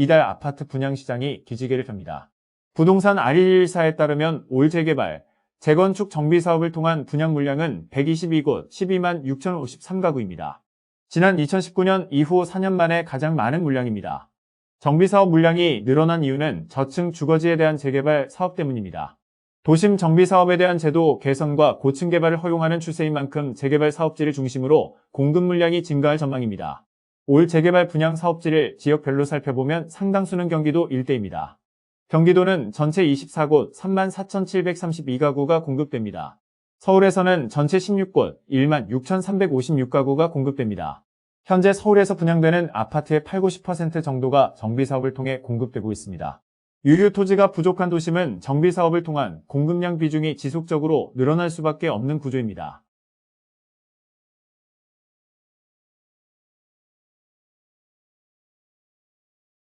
이달 아파트 분양 시장이 기지개를 펴니다. 부동산 아리일사에 따르면 올 재개발, 재건축 정비 사업을 통한 분양 물량은 122곳 12만 6,053가구입니다. 지난 2019년 이후 4년 만에 가장 많은 물량입니다. 정비사업 물량이 늘어난 이유는 저층 주거지에 대한 재개발 사업 때문입니다. 도심 정비사업에 대한 제도 개선과 고층 개발을 허용하는 추세인 만큼 재개발 사업지를 중심으로 공급 물량이 증가할 전망입니다. 올 재개발 분양 사업지를 지역별로 살펴보면 상당수는 경기도 일대입니다. 경기도는 전체 24곳 34,732가구가 공급됩니다. 서울에서는 전체 16곳 1만 6,356가구가 공급됩니다. 현재 서울에서 분양되는 아파트의 8, 90% 정도가 정비사업을 통해 공급되고 있습니다. 유휴 토지가 부족한 도심은 정비사업을 통한 공급량 비중이 지속적으로 늘어날 수밖에 없는 구조입니다.